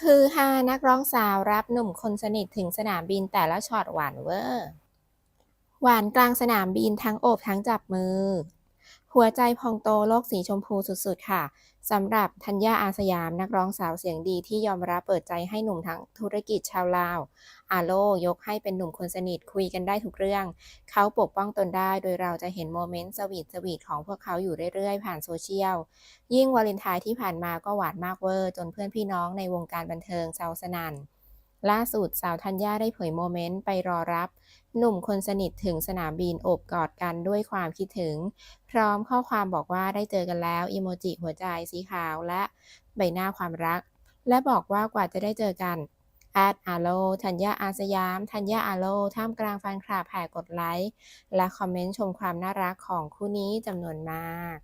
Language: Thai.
ฮือฮานักร้องสาวรับหนุ่มคนสนิทถึงสนามบินแต่ละช็อตหวานเวอร์ หวานกลางสนามบินทั้งโอบทั้งจับมือ หัวใจพองโตโลกสีชมพูสุดๆ ค่ะสำหรับธัญญาอาสยามนักร้องสาวเสียงดีที่ยอมรับเปิดใจให้หนุ่มทั้งธุรกิจชาวลาว อาโลยกให้เป็นหนุ่มคนสนิทคุยกันได้ทุกเรื่อง เขาปกป้องตนได้โดยเราจะเห็นโมเมนต์สวีทสวีทของพวกเขาอยู่เรื่อยๆ ผ่านโซเชียล ยิ่งวาเลนไทน์ที่ผ่านมาก็หวานมากเวอร์ จนเพื่อนพี่น้องในวงการบันเทิงแซวสนัน่น ล่าสุดสาวธัญญาได้เผยโมเมนต์ไปรอรับ หนุ่มคนสนิทถึงสนามบินโอบกอดกันด้วยความคิดถึง พร้อมข้อความบอกว่าได้เจอกันแล้วอีโมจิหัวใจสีขาวและใบหน้าความรัก และบอกว่ากว่าจะได้เจอกันแอดอาโลธัญญาอาสยามธัญญาอาโลท่ามกลางแฟนคลับแห่กดไลค์ และคอมเมนต์ชมความน่ารักของคู่นี้จำนวนมาก